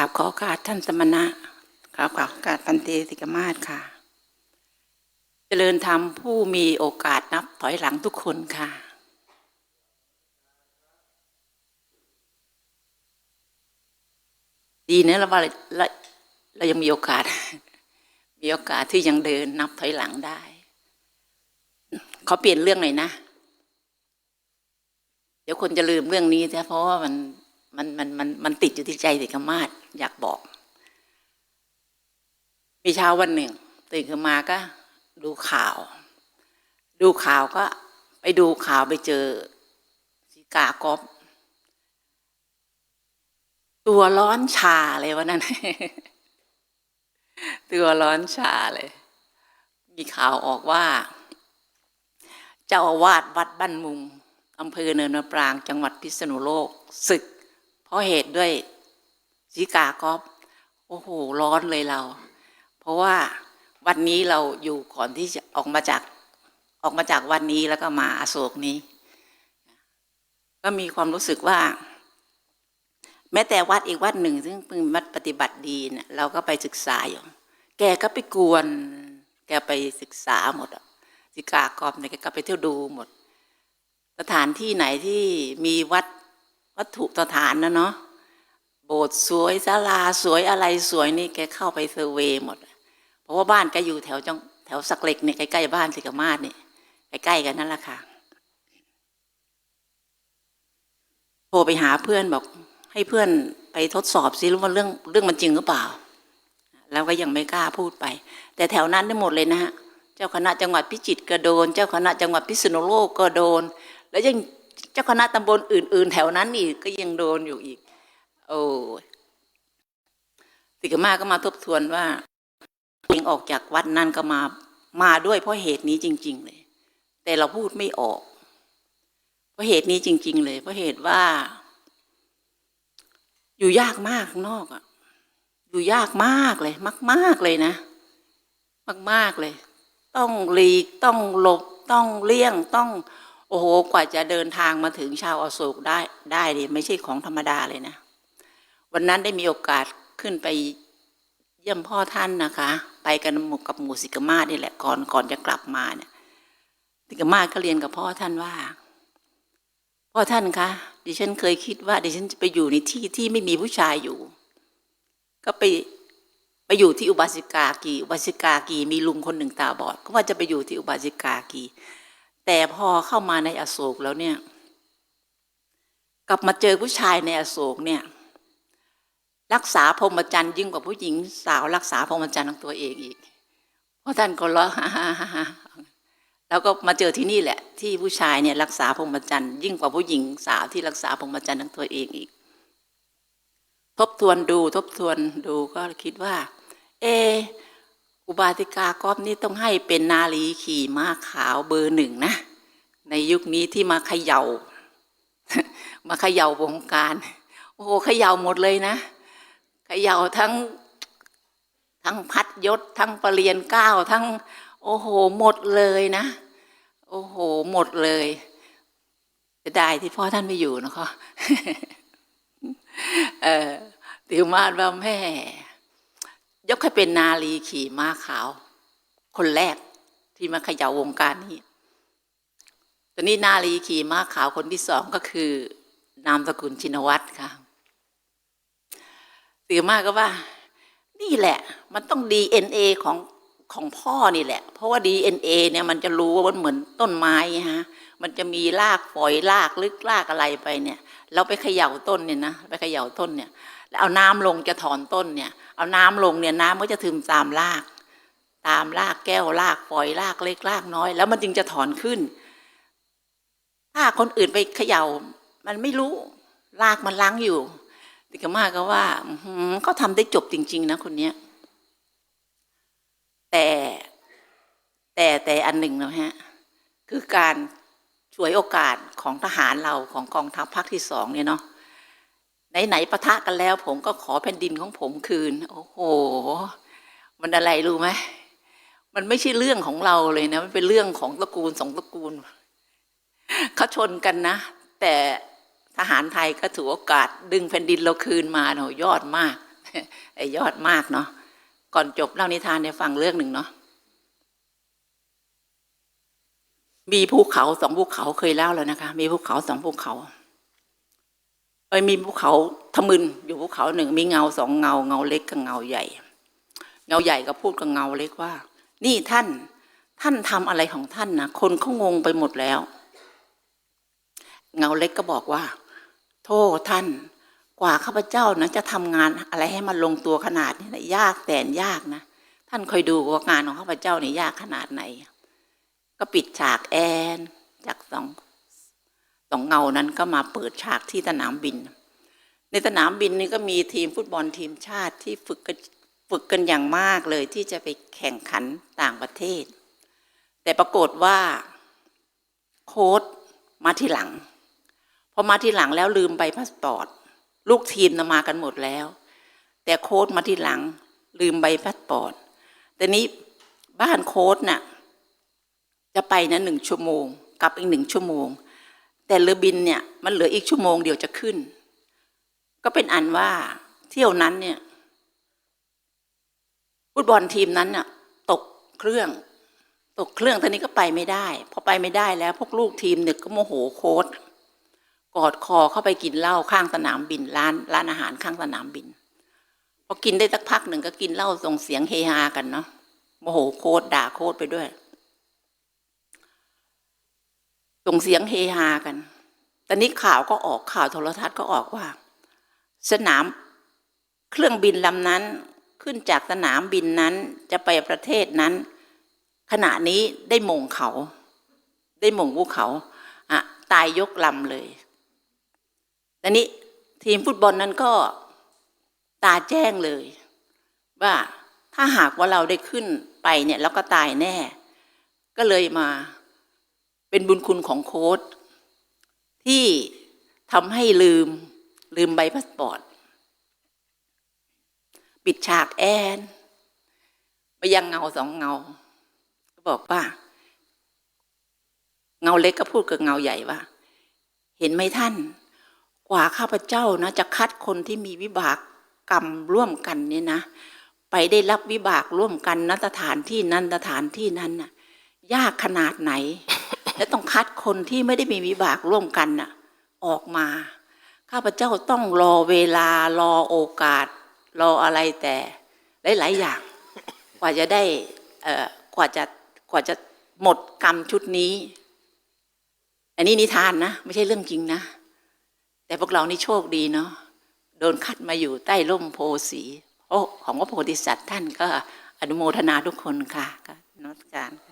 ราบขอโอกาสท่านสมณะกราบขอโอกาสพันเตสิกมาศค่ะ เจริญธรรมผู้มีโอกาสนับถอยหลังทุกคนค่ะ ดีนะเราว่าเราเรายังมีโอกาส มีโอกาสที่ยังเดินนับถอยหลังได้ ขอเปลี่ยนเรื่องหน่อยนะ เดี๋ยวคนจะลืมเรื่องนี้นะเพราะว่ามัน มันมันมันมันติดอยู่ที่ใจเด็กมาศอยากบอก มีเช้าวันหนึ่ง ตื่นขึ้นมาก็ ดูข่าว ดูข่าวก็ไปดูข่าวไปเจอสีกากอบตัวร้อนชาเลยวันนั้น ตัวร้อนชาเลย มีข่าวออกว่า เจ้าอาวาสวัดบ้านมุงอำเภอเนินมะปราง จังหวัดพิษณุโลกศึก เพราะเหตุด้วยสีกากอบโอ้โห ร้อนเลยเรา เพราะว่าวันนี้เราอยู่ก่อนที่จะออกมาจากออกมาจากวันนี้แล้วก็มาอโศกนี้ ก็มีความรู้สึกว่า แม้แต่วัดอีกวัดหนึ่ง ซึ่งเป็นวัดปฏิบัติดีเนี่ยเราก็ไปศึกษาอยู่ แกก็ไปกวน แกไปศึกษาหมดอะสิกากรอบเนี่ยแกก็ไปเที่ยวดูหมด สถานที่ไหนที่มีวัด วัตถุสถานนะเนาะโบสถ์สวยศาลาสวยอะไรสวยนี่แกเข้าไปเซอร์เวย์หมด เพราะว่าบ้านแกอยู่แถวจังแถวสักเหล็กเนี่ยใกล้ๆบ้านสิกามาศเนี่ยใกล้ๆกันนั่นแหละค่ะโทรไปหาเพื่อนบอกให้เพื่อนไปทดสอบซิว่าเรื่องเรื่องมันจริงหรือเปล่า แล้วก็ยังไม่กล้าพูดไป แต่แถวนั้นได้หมดเลยนะฮะเจ้าคณะจังหวัดพิจิตรก็โดน เจ้าคณะจังหวัดพิษณุโลกก็โดน แล้วยัง เจ้าคณะตำบลอื่น ๆ แถวนั้นอีกก็ยังโดนอยู่อีก โอ้สิกมาก็มาทบทวนว่าเองออกจากวัดนั่นก็มามาด้วยเพราะเหตุนี้จริง ๆ เลย แต่เราพูดไม่ออก เพราะเหตุนี้จริง ๆ เลย เพราะเหตุว่า อยู่ยากมากข้างนอกอะอยู่ยากมากเลย มาก ๆเลยนะ มาก ๆเลย ต้องหลีกต้องหลบต้องเลี่ยงต้อง โอ้โหกว่าจะเดินทางมาถึงชาวอโศกได้ได้เนี่ยไม่ใช่ของธรรมดาเลยนะ วันนั้นได้มีโอกาสขึ้นไปเยี่ยมพ่อท่านนะคะ ไปกันหมู่กับหมู่สิกมาศนี่แหละก่อนก่อนจะกลับมาเนี่ยสิกมาศก็เรียนกับพ่อท่านว่า พ่อท่านคะดิฉันเคยคิดว่าดิฉันจะไปอยู่ในที่ที่ไม่มีผู้ชายอยู่ ก็ไปไปอยู่ที่อุบาสิกากีอุบาสิกากีมีลุงคนหนึ่งตาบอด ก็ว่าจะไปอยู่ที่อุบาสิกากี แต่พอเข้ามาในอโศกแล้วเนี่ย กลับมาเจอผู้ชายในอโศกเนี่ย รักษาพรหมจรรย์ยิ่งกว่าผู้หญิงสาวรักษาพรหมจรรย์ของตัวเองอีก เพราะท่านก็ร้องแล้วก็มาเจอที่นี่แหละ ที่ผู้ชายเนี่ยรักษาพรหมจรรย์ยิ่งกว่าผู้หญิงสาวที่รักษาพรหมจรรย์ของตัวเองอีก ทบทวนดูทบทวนดูก็คิดว่า เอ อุบาสิกากอบนี่ต้องให้เป็นนาลีขี่ม้าขาวเบอร์หนึ่งนะ ในยุคนี้ที่มาเขยา่า มาเขย่าวงการ โอ้โหเขย่าหมดเลยนะเขย่าทั้งทั้งพัดยศทั้งปรริญญาเก้าวทั้ง โอ้โหหมดเลยนะ โอ้โหหมดเลยจะได้ที่พ่อท่านไม่อยู่นะคะเออติวมาศว่าแม่ กให้เป็นนาลีขี่ม้าขาว คนแรกที่มาเขย่าวงการนี้ตอนนี้นาลีขี่ม้าขาวคนที่สองก็คือนามสกุลชินวัตรค่ะติวมาศก็ว่า นี่แหละ มันต้องดีเอ็นเอของของพ่อนี่แหละ เพราะว่าดีเอ็นเอเนี่ยมันจะรู้ว่ามันเหมือนต้นไม้ฮะมันจะมีรากฝอยรากลึกรากอะไรไปเนี่ย เราไปเขย่าต้นเนี่ยนะไปเขย่าต้นเนี่ย แล้วเอาน้ำลงจะถอนต้นเนี่ย เอาน้ำลงเนี่ยน้ำก็จะถึมตามราก ตามรากแก้วรากฝอยรากเล็กรากน้อย แล้วมันจึงจะถอนขึ้น ถ้าคนอื่นไปเขย่า มันไม่รู้รากมันล้างอยู่ติกมาก็ว่าเขาทำได้จบจริง ๆ นะคนเนี้ยแต่แต่แต่อันหนึ่งนะฮะคือการช่วยโอกาสของทหารเราของกองทัพภาคที่สองเนี่ยเนาะ ไหนๆปะทะกันแล้ว ผมก็ขอแผ่นดินของผมคืน โอ้โห มันอะไรรู้ไหมมันไม่ใช่เรื่องของเราเลยนะ มันเป็นเรื่องของตระกูลสองตระกูลเขาชนกันนะ แต่ทหารไทยก็ถือโอกาส ดึงแผ่นดินเราคืนมาเนาะยอดมากไอ้ยอดมากเนาะก่อนจบเล่านิทานให้ฟังเรื่องหนึ่งเนาะมีภูเขาสองภูเขาเคยเล่าแล้วนะคะ มีภูเขาสองภูเขา เอ้ยมีภูเขาทะมึนอยู่ภูเขาหนึ่งมีเงาสองเงาเงาเล็กกับเงาใหญ่ เงาใหญ่ก็พูดกับเงาเล็กว่า นี่ท่าน ท่านทำอะไรของท่านนะคนเขางงไปหมดแล้ว เงาเล็กก็บอกว่า โทษท่าน กว่าข้าพเจ้านะจะทำงานอะไรให้มันลงตัวขนาดนี้นะยากแสนยากนะท่านคอยดูว่างานของข้าพเจ้านี่ยากขนาดไหน ก็ปิดฉากแอนจากสอง สองเงานั้นก็มาเปิดฉากที่สนามบิน ในสนามบินนี่ก็มีทีมฟุตบอลทีมชาติที่ฝึกกันฝึกกันอย่างมากเลยที่จะไปแข่งขันต่างประเทศ แต่ปรากฏว่าโค้ดมาที่หลังพอมาที่หลังแล้วลืมใบพาสปอร์ตลูกทีมนะมากันหมดแล้ว แต่โค้ดมาที่หลัง ลืมใบพาสปอร์ตแต่นี้บ้านโค้ดน่ะจะไปนะหนึ่งชั่วโมงกลับอีกหนึ่งชั่วโมง แต่เรือบินเนี่ยมันเหลืออีกชั่วโมงเดียวจะขึ้น ก็เป็นอันว่าเที่ยวนั้นเนี่ยฟุตบอลทีมนั้นน่ะตกเครื่อง ตกเครื่องตอนนี้ก็ไปไม่ได้ พอไปไม่ได้แล้ว พวกลูกทีมเนี่ยก็โมโหโค้ดกอดคอเข้าไปกินเหล้าข้างสนามบินร้านร้านอาหารข้างสนามบินพอกินได้สักพักหนึ่งก็กินเหล้าส่งเสียงเฮฮากันเนาะโมโหโค้ดด่าโค้ดไปด้วย ส่งเสียงเฮฮากัน ตอนนี้ข่าวก็ออกข่าวโทรทัศน์ก็ออกว่า สนามเครื่องบินลำนั้นขึ้นจากสนามบินนั้นจะไปประเทศนั้น ขณะนี้ได้มงเขา ได้มงภูเขาอะตายยกลำเลยตอนนี้ทีมฟุตบอลนั้นก็ตาแจ้งเลย ว่าถ้าหากว่าเราได้ขึ้นไปเนี่ยเราก็ตายแน่ ก็เลยมา เป็นบุญคุณของโค้ดที่ทำให้ลืมลืมใบพาสปอร์ต ปิดฉากแอนไปยังเงาสองเงา ก็บอกว่า เงาเล็กก็พูดกับเงาใหญ่ว่า เห็นไหมท่าน กว่าข้าพเจ้านะ จะคัดคนที่มีวิบากกรรมร่วมกันเนี่ยนะ ไปได้รับวิบากร่วมกันนสถานที่นั้นสถานที่นั้นน่ะ ยากขนาดไหน และต้องคัดคนที่ไม่ได้มีวิบากร่วมกันน่ะออกมา ข้าพเจ้าต้องรอเวลารอโอกาส รออะไรแต่หลายๆอย่าง กว่าจะได้เออกว่าจะกว่าจะหมดกรรมชุดนี้ อันนี้นิทานนะ ไม่ใช่เรื่องจริงนะ แต่พวกเรานี่โชคดีเนาะโดนคัดมาอยู่ใต้ร่มโพสีโอ้ของพระโพธิสัตว์ท่านก็อนุโมทนาทุกคนค่ะก็นมัสการค่ะ